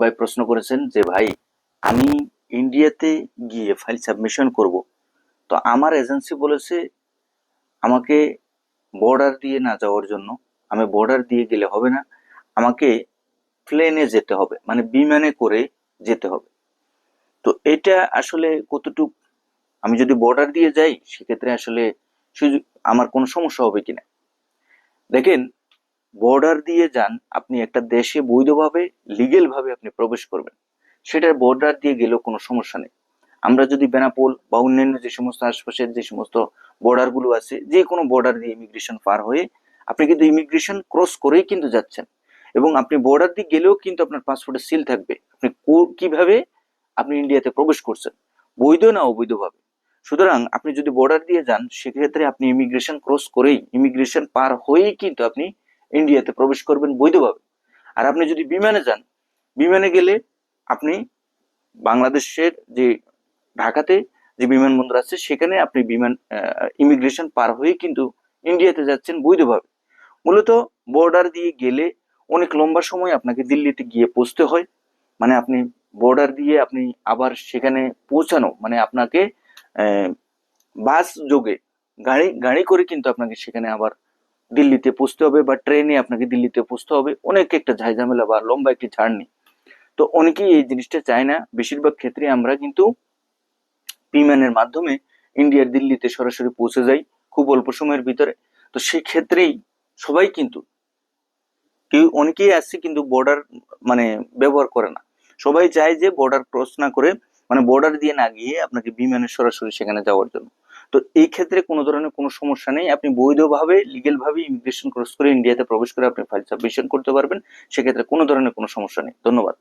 ভাই প্রশ্ন করেছেন যে, ভাই, আমি ইন্ডিয়াতে গিয়ে ফাইল সাবমিশন করব। তো আমার এজেন্সি বলেছে আমাকে বর্ডার দিয়ে না যাওয়ার জন্য। আমি বর্ডার দিয়ে গেলে হবে না। আমাকে প্লেনে যেতে হবে মানে বিমানে করে যেতে হবে। তো এটা আসলে কতটুক আমি যদি বর্ডার দিয়ে যাই, সেক্ষেত্রে আসলে সুযোগ আমার কোনো সমস্যা হবে কিনা? দেখেন বর্ডার দিয়ে যান, আপনি একটা দেশে বৈধভাবে লিগেল ভাবে আপনি প্রবেশ করবেন। সেটার বর্ডার দিয়ে গেলেও কোনো সমস্যা নেই। আমরা যদি বেনাপোল বা অন্যান্য যে সমস্ত আশপাশের যে সমস্ত বর্ডারগুলো আছে, যে কোনো বর্ডার দিয়ে ইমিগ্রেশন পার হয়ে, আপনি কিন্তু ইমিগ্রেশন ক্রস করেই কিন্তু যাচ্ছেন। এবং আপনি বর্ডার দিয়ে গেলেও কিন্তু আপনার পাসপোর্টে সিল থাকবে। আপনি কীভাবে আপনি ইন্ডিয়াতে প্রবেশ করছেন? বৈধ না অবৈধভাবে? সুতরাং আপনি যদি বর্ডার দিয়ে যান, সেক্ষেত্রে আপনি ইমিগ্রেশন ক্রস করেই ইমিগ্রেশন পার হয়েই কিন্তু আপনি ইন্ডিয়াতে প্রবেশ করবেন বৈধভাবে। আর আপনি যদি বিমানে যান, বিমানে গেলে আপনি বাংলাদেশের যে ঢাকাতে যে বিমানবন্দর আছে, সেখানে আপনি বিমান ইমিগ্রেশন পার হয়ে কিন্তু ইন্ডিয়াতে যাচ্ছেন বৈধভাবে। মূলত বর্ডার দিয়ে গেলে অনেক লম্বা সময় আপনাকে দিল্লিতে গিয়ে পৌঁছতে হয়। মানে আপনি বর্ডার দিয়ে আপনি আবার সেখানে পৌঁছানো মানে আপনাকে বাস যোগে গাড়ি গাড়ি করে কিন্তু আপনাকে সেখানে আবার দিল্লিতে পৌঁছতে হবে বা ট্রেনে আপনাকে দিল্লিতে পৌঁছতে হবে। অনেক একটা ঝামেলা বা লম্বা একটি জার্নি। তো অনেকেই এই জিনিসটা চায় না। বেশিরভাগ ক্ষেত্রে আমরা কিন্তু বিমানের মাধ্যমে ইন্ডিয়ার দিল্লিতে সরাসরি পৌঁছে যাই খুব অল্প সময়ের ভিতরে। তো সেক্ষেত্রেই সবাই কিন্তু, কেউ অনেকেই আসছে কিন্তু বর্ডার মানে ব্যবহার করে না। সবাই চায় যে বর্ডার ক্রস না করে মানে বর্ডার দিয়ে না গিয়ে আপনাকে বিমানে সরাসরি সেখানে যাওয়ার জন্য। তো এই ক্ষেত্রে কোনো ধরনের কোনো সমস্যা নেই। আপনি বৈধভাবে লিগেল ভাবে ইমিগ্রেশন ক্রস করে ইন্ডিয়াতে প্রবেশ করে আপনি ফাইল সাবমিশন করতে পারবেন। সেক্ষেত্রে কোনো ধরনের কোনো সমস্যা নেই। ধন্যবাদ।